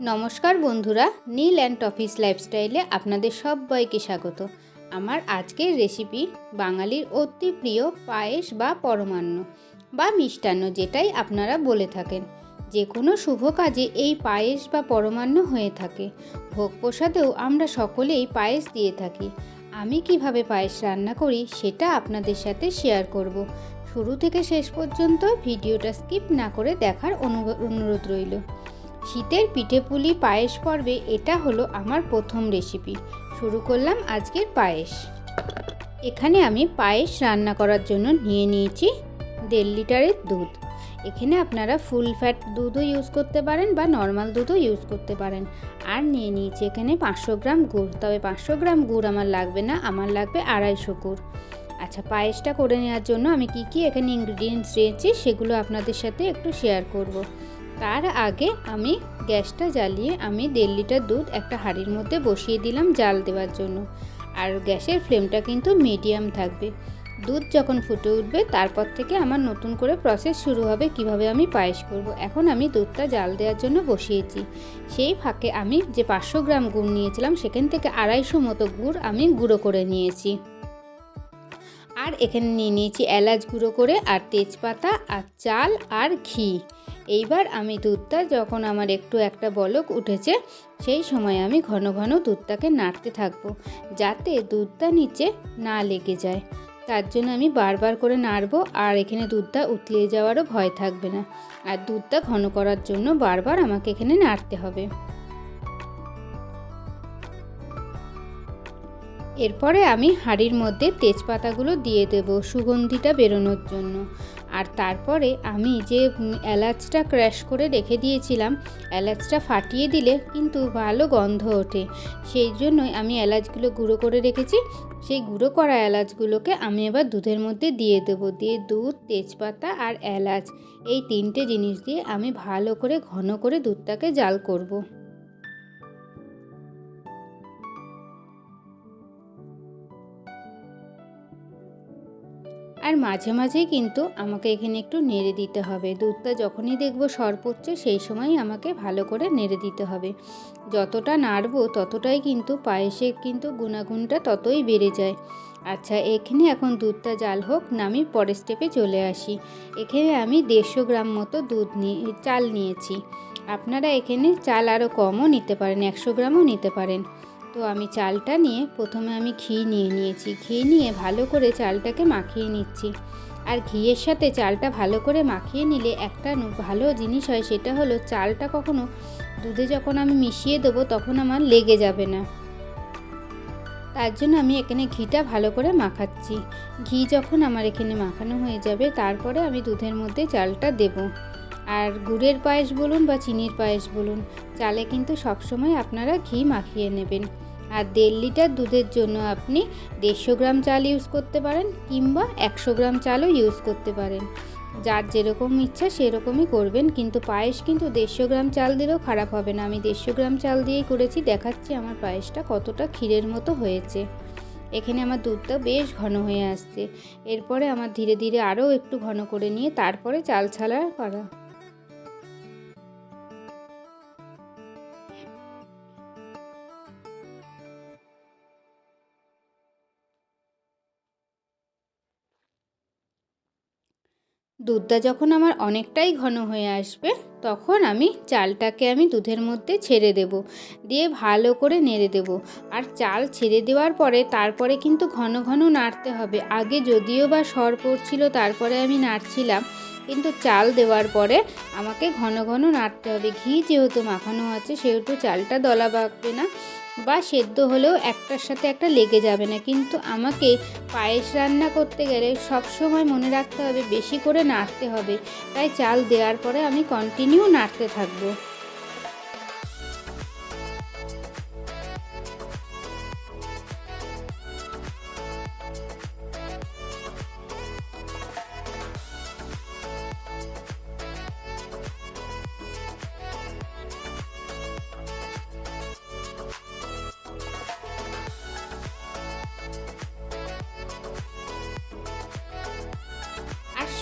নমস্কার বন্ধুরা, নীল অ্যান্ড টফিস লাইফস্টাইলে আপনাদের সবাইকে স্বাগত। আমার আজকের রেসিপি বাঙালির অতি প্রিয় পায়েস বা পরমান্ন বা মিষ্টান্ন যেটাই আপনারা বলে থাকেন। যে কোনো শুভ কাজে এই পায়েস বা পরমান্ন হয়ে থাকে। ভোগ প্রসাদেও আমরা সকলেই পায়েস দিয়ে থাকি। আমি কীভাবে পায়েস রান্না করি সেটা আপনাদের সাথে শেয়ার করব। শুরু থেকে শেষ পর্যন্ত ভিডিওটা স্কিপ না করে দেখার অনু- অনুরোধ রইল। শীতের পিঠেপুলি পায়েস পর্বে এটা হলো আমার প্রথম রেসিপি শুরু করলাম আজকের পায়েস। এখানে আমি পায়েস রান্না করার জন্য নিয়ে নিয়েছি দেড় লিটারের দুধ। এখানে আপনারা ফুল ফ্যাট দুধও ইউজ করতে পারেন বা নর্মাল দুধও ইউজ করতে পারেন। আর নিয়ে নিয়েছি এখানে পাঁচশো গ্রাম গুড়। তবে পাঁচশো গ্রাম গুড় আমার লাগবে না, আমার লাগবে আড়াইশো গুড়। আচ্ছা পায়েসটা করে নেওয়ার জন্য আমি কি কি এখানে ইনগ্রিডিয়েন্টস রয়েছে সেগুলো আপনাদের সাথে একটু শেয়ার করব। তার আগে আমি গ্যাসটা জ্বালিয়ে আমি দেড় লিটার দুধ একটা হাঁড়ির মধ্যে বসিয়ে দিলাম জাল দেওয়ার জন্য। আর গ্যাসের ফ্লেমটা কিন্তু মিডিয়াম থাকবে। দুধ যখন ফুটে উঠবে, তারপর থেকে আমার নতুন করে প্রসেস শুরু হবে কীভাবে আমি পায়েস করব। এখন আমি দুধটা জাল দেওয়ার জন্য বসিয়েছি। সেই ফাঁকে আমি যে পাঁচশো গ্রাম গুড় নিয়েছিলাম, সেখান থেকে আড়াইশো মতো গুড় আমি গুঁড়ো করে নিয়েছি। আর এখানে নিয়ে নিয়েছি এলাচ গুঁড়ো করে আর তেজপাতা আর চাল আর ঘি। এইবার আমি দুধটা যখন আমার একটু একটা বলক উঠেছে, সেই সময় আমি ঘন ঘন দুধটাকে নাড়তে থাকব যাতে দুধটা নিচে না লেগে যায়। তার জন্য আমি বারবার করে নাড়বো আর এখানে দুধটা উতলে যাওয়ারও ভয় থাকবে না। আর দুধটা ঘন করার জন্য বারবার আমাকে এখানে নাড়তে হবে। এরপরে আমি হাঁড়ির মধ্যে তেজপাতাগুলো দিয়ে দেব সুগন্ধিটা বেরোনোর জন্য। আর তারপরে আমি যে এলাচটা ক্র্যাশ করে রেখে দিয়েছিলাম, এলাচটা ফাটিয়ে দিলে কিন্তু ভালো গন্ধ ওঠে। সেই জন্যই আমি এলাচগুলো গুঁড়ো করে রেখেছি। সেই গুঁড়ো করা এলাচগুলোকে আমি এবার দুধের মধ্যে দিয়ে দেব। দিয়ে দুধ, তেজপাতা আর এলাচ, এই তিনটে জিনিস দিয়ে আমি ভালো করে, ঘন করে দুধটাকে জাল করব। মাঝে মাঝেই কিন্তু আমাকে এখানে একটু নেড়ে দিতে হবে। দুধটা যখনই দেখব সর পড়ছে, সেই সময় আমাকে ভালো করে নেড়ে দিতে হবে। যতটা নাড়বো ততটাই কিন্তু পায়েসে কিন্তু গুণাগুণটা ততই বেড়ে যায়। আচ্ছা এখানে এখন দুধটা জাল হোক, না আমি পরের স্টেপে চলে আসি। এখানে আমি দেড়শো গ্রাম মতো দুধ নিয়ে চাল নিয়েছি। আপনারা এখানে চাল আরও কমও নিতে পারেন, একশো গ্রামও নিতে পারেন। তো আমি চালটা নিয়ে প্রথমে আমি ঘি নিয়ে নিয়েছি। ঘি নিয়ে ভালো করে চালটাকে মাখিয়ে নিচ্ছি। আর ঘিয়ের সাথে চালটা ভালো করে মাখিয়ে নিলে একটা ভালো জিনিস হয়, সেটা হলো চালটা কখনো দুধে যখন আমি মিশিয়ে দেবো তখন আমার লেগে যাবে না। তার জন্য আমি এখানে ঘিটা ভালো করে মাখাচ্ছি। ঘি যখন আমার এখানে মাখানো হয়ে যাবে, তারপরে আমি দুধের মধ্যে চালটা দেব। আর গুড়ের পায়েস বলুন বা চিনির পায়েস বলুন, চালে কিন্তু সবসময় আপনারা ঘি মাখিয়ে নেবেন। আর দেড় লিটার দুধের জন্য আপনি দেড়শো গ্রাম চাল ইউজ করতে পারেন কিংবা একশো গ্রাম চালও ইউজ করতে পারেন। যার যেরকম ইচ্ছা সেরকমই করবেন, কিন্তু পায়েস কিন্তু দেড়শো গ্রাম চাল দিলেও খারাপ হবে না। আমি দেড়শো গ্রাম চাল দিয়েই করেছি, দেখাচ্ছি আমার পায়েসটা কতটা ক্ষীরের মতো হয়েছে। এখানে আমার দুধটা বেশ ঘন হয়ে আসছে। এরপরে আমার ধীরে ধীরে আরও একটু ঘন করে নিয়ে তারপরে চাল ছাড়া করা দুধটা যখন আমার অনেকটাই ঘন হয়ে আসবে, তখন আমি চালটাকে আমি দুধের মধ্যে ছেড়ে দেব, দিয়ে ভালো করে নেড়ে দেব। আর চাল ছেড়ে দেওয়ার পরে তারপরে কিন্তু ঘন ঘন নাড়তে হবে। আগে যদিও বা সর পড়ছিল, তারপরে আমি নাড়ছিলাম, কিন্তু চাল দেওয়ার পরে আমাকে ঘন ঘন নাড়তে হবে। ঘি যেহেতু মাখানো আছে, সেহেতু চালটা দলা পাকবে না। বা সেদ্ধ হলেও একটার সাথে একটা লেগে যাবে না। কিন্তু আমাকে পায়েস রান্না করতে গেলে সব সময় মনে রাখতে হবে, বেশি করে নাড়তে হবে। তাই চাল দেওয়ার পরে আমি কন্টিনিউ নাড়তে থাকব।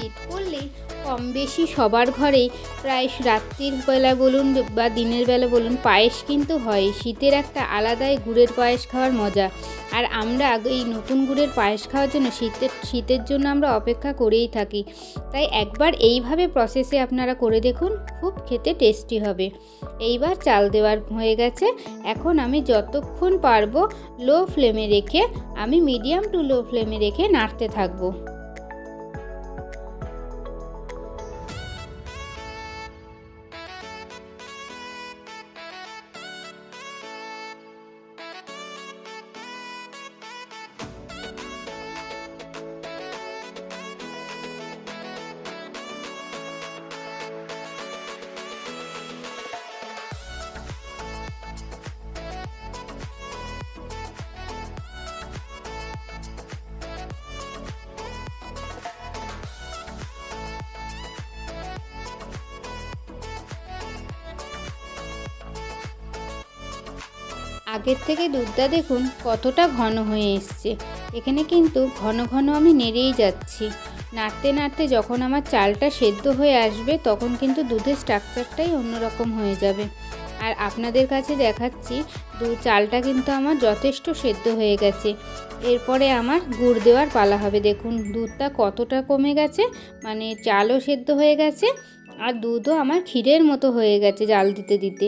শীত পড়লেই কম বেশি সবার ঘরেই প্রায় রাত্রির বেলা বলুন বা দিনের বেলা বলুন, পায়েস কিন্তু হয়। শীতের একটা আলাদাই গুড়ের পায়েস খাওয়ার মজা। আর আমরা এই নতুন গুড়ের পায়েস খাওয়ার জন্য শীতের শীতের জন্য আমরা অপেক্ষা করেই থাকি। তাই একবার এইভাবে প্রসেসে আপনারা করে দেখুন, খুব খেতে টেস্টি হবে। এইবার চাল দেওয়ার হয়ে গেছে। এখন আমি যতক্ষণ পারব লো ফ্লেমে রেখে, আমি মিডিয়াম টু লো ফ্লেমে রেখে নাড়তে থাকব। আগের থেকে দুধটা দেখুন কতটা ঘন হয়ে এসছে। এখানে কিন্তু ঘন ঘন আমি নেড়েই যাচ্ছি। নাড়তে নাড়তে যখন আমার চালটা সেদ্ধ হয়ে আসবে তখন কিন্তু দুধের স্ট্রাকচারটাই অন্যরকম হয়ে যাবে। আর আপনাদের কাছে দেখাচ্ছি, দু চালটা কিন্তু আমার যথেষ্ট সেদ্ধ হয়ে গেছে। এরপরে আমার গুড় দেওয়ার পালা হবে। দেখুন, দুধটা কতটা কমে গেছে মানে চালও সেদ্ধ হয়ে গেছে আর দুধও আমার ক্ষীরের মতো হয়ে গেছে জাল দিতে দিতে।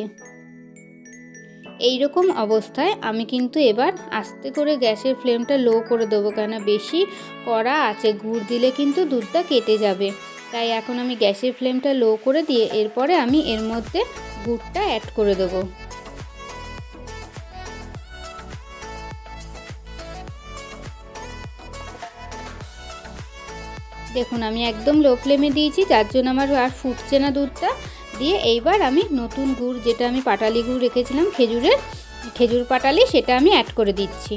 এই রকম অবস্থায় আমি কিন্তু এবার আস্তে করে গ্যাসের ফ্লেমটা লো করে দেবো কেন? বেশি কড়া আছে, গুড় দিলে কিন্তু দুধটা কেটে যাবে। তাই এখন আমি গ্যাসের ফ্লেমটা লো করে দিয়ে এরপরে আমি এর মধ্যে গুড়টা অ্যাড করে দেবো। দেখুন, আমি একদম লো ফ্লেমে দিয়েছি, যার জন্য আমার আর ফুটছে না দুধটা। দিয়ে এইবার আমি নতুন গুড়, যেটা আমি পাটালি গুড় রেখেছিলাম খেজুরের, খেজুর পাটালি সেটা আমি অ্যাড করে দিচ্ছি।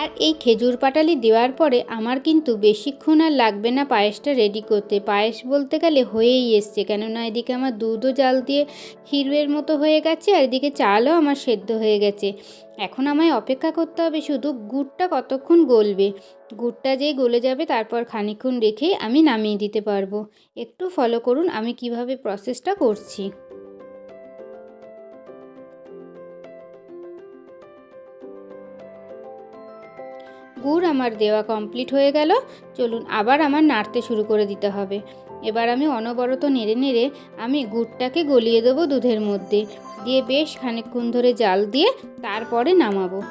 আর এই খেজুর পাটালি দেওয়ার পরে আমার কিন্তু বেশিক্ষণ আর লাগবে না পায়েসটা রেডি করতে। পায়েস বলতে গেলে হয়েই এসছে, কেননা এদিকে আমার দুধও জাল দিয়ে ক্ষীরের মতো হয়ে গেছে আর এদিকে চালও আমার সেদ্ধ হয়ে গেছে। এখন আমায় অপেক্ষা করতে হবে শুধু গুড়টা কতক্ষণ গলবে। গুড়টা যেই গলে যাবে তারপর খানিক্ষণ রেখেই আমি নামিয়ে দিতে পারব। একটু ফলো করুন আমি কীভাবে প্রসেসটা করছি। গুড় আমার দেওয়া কমপ্লিট হয়ে গেল। চলুন আবার আমার নাড়তে শুরু করে দিতে হবে। এবার আমি অনবরত নেড়ে নেড়ে আমি গুড়টাকে গলিয়ে দেবো দুধের মধ্যে। দিয়ে বেশ খানিকক্ষণ ধরে জাল দিয়ে তারপরে নামাবো।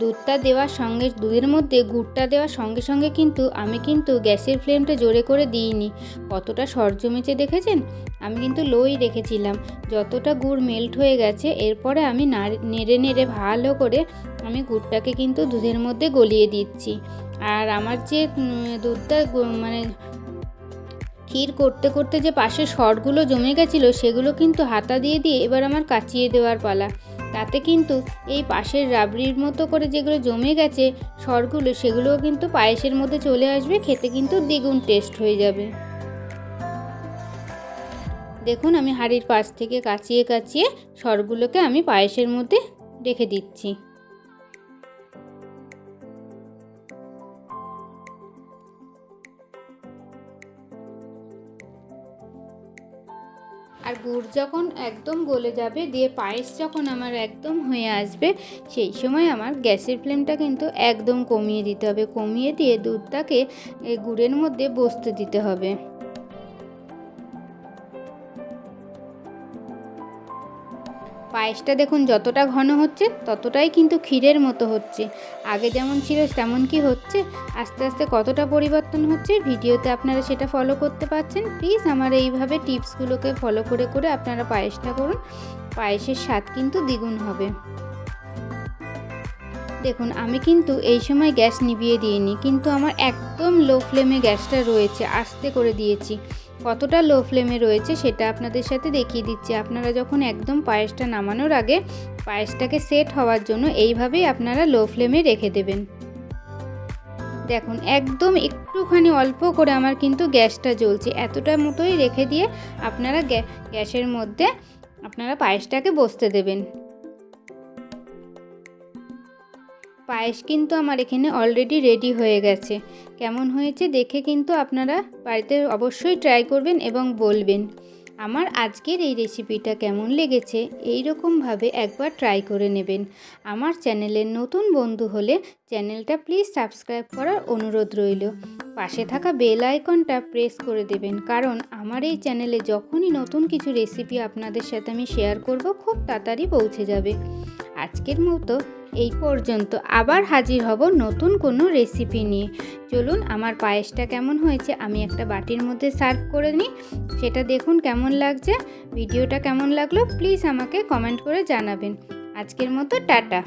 দুধটা দেওয়ার সঙ্গে, দুধের মধ্যে গুড়টা দেওয়ার সঙ্গে সঙ্গে কিন্তু আমি কিন্তু গ্যাসের ফ্লেমটা জোরে করে দিইনি। কতটা সর জমেছে দেখেছেন? আমি কিন্তু লোই রেখেছিলাম। যতটা গুড় মেল্ট হয়ে গেছে, এরপরে আমি নেড়ে নেড়ে ভালো করে আমি গুড়টাকে কিন্তু দুধের মধ্যে গলিয়ে দিচ্ছি। আর আমার যে দুধটা মানে ক্ষীর করতে করতে যে পাশে সরগুলো জমে গেছিল, সেগুলো কিন্তু হাতা দিয়ে দিয়ে এবার আমার কাচিয়ে দেওয়ার পালা। তাতে কিন্তু এই পাশের রাবড়ির মতো করে যেগুলো জমে গেছে সরগুলো, সেগুলোও কিন্তু পায়েসের মধ্যে চলে আসবে, খেতে কিন্তু দ্বিগুণ টেস্ট হয়ে যাবে। দেখুন, আমি হাড়ির পাশ থেকে কাচিয়ে কাচিয়ে সরগুলোকে আমি পায়েসের মধ্যে রেখে দিচ্ছি। গুড় যখন একদম গলে যাবে, দিয়ে পায়েস যখন আমার একদম হয়ে আসবে, সেই সময় আমার গ্যাসের ফ্লেমটা কিন্তু একদম কমিয়ে দিতে হবে। কমিয়ে দিয়ে দুধটাকে গুড়ের মধ্যে বসতে দিতে হবে। পায়েসটা দেখুন যতটা ঘন হচ্ছে, ততটাই কিন্তু ক্ষীরের মতো হচ্ছে। আগে যেমন ছিল, তেমন কি হচ্ছে। আস্তে আস্তে কতটা পরিবর্তন হচ্ছে, ভিডিওতে আপনারা সেটা ফলো করতে পারছেন। প্লিজ আমার এইভাবে টিপসগুলোকে ফলো করে করে আপনারা পায়েসটা করুন। পায়েসের স্বাদ কিন্তু দ্বিগুণ হবে। দেখুন, আমি কিন্তু এই সময় গ্যাস নিভিয়ে দিইনি, কিন্তু আমার একদম লো ফ্লেমে গ্যাসটা রয়েছে, আস্তে করে দিয়েছি। কতটা লো ফ্লেমে রয়েছে সেটা আপনাদের সাথে দেখিয়ে দিচ্ছি। আপনারা যখন একদম পায়েসটা নামানোর আগে পায়েসটাকে সেট হওয়ার জন্য এইভাবেই আপনারা লো ফ্লেমে রেখে দেবেন। দেখুন, একদম একটুখানি অল্প করে আমার কিন্তু গ্যাসটা জ্বলছে। এতটা মতোই রেখে দিয়ে আপনারা গ্যাসের মধ্যে আপনারা পায়েসটাকে বসতে দেবেন। পায়েস কিন্তু আমার এখানে অলরেডি রেডি হয়ে গেছে। কেমন হয়েছে দেখে কিন্তু আপনারা বাড়িতে অবশ্যই ট্রাই করবেন এবং বলবেন। আমার আজকের এই রেসিপিটা কেমন লেগেছে এই রকমভাবে একবার ট্রাই করে নেবেন। আমার চ্যানেলের নতুন বন্ধু হলে চ্যানেলটা প্লিজ সাবস্ক্রাইব করার অনুরোধ রইল। পাশে থাকা বেল আইকনটা প্রেস করে দেবেন। কারণ আমার এই চ্যানেলে যখনই নতুন কিছু রেসিপি আপনাদের সাথে আমি শেয়ার করব, খুব তাড়াতাড়ি পৌঁছে যাবে। আজকের মতো এই পর্যন্ত আবার হাজির হব নতুন কোনো রেসিপি নিয়ে। চলুন আমার পায়েসটা কেমন হয়েছে আমি একটা বাটির মধ্যে সার্ভ করে নিই। সেটা দেখুন কেমন লাগছে, ভিডিওটা কেমন লাগল প্লিজ আমাকে কমেন্ট করে জানাবেন। আজকের মতো টাটা।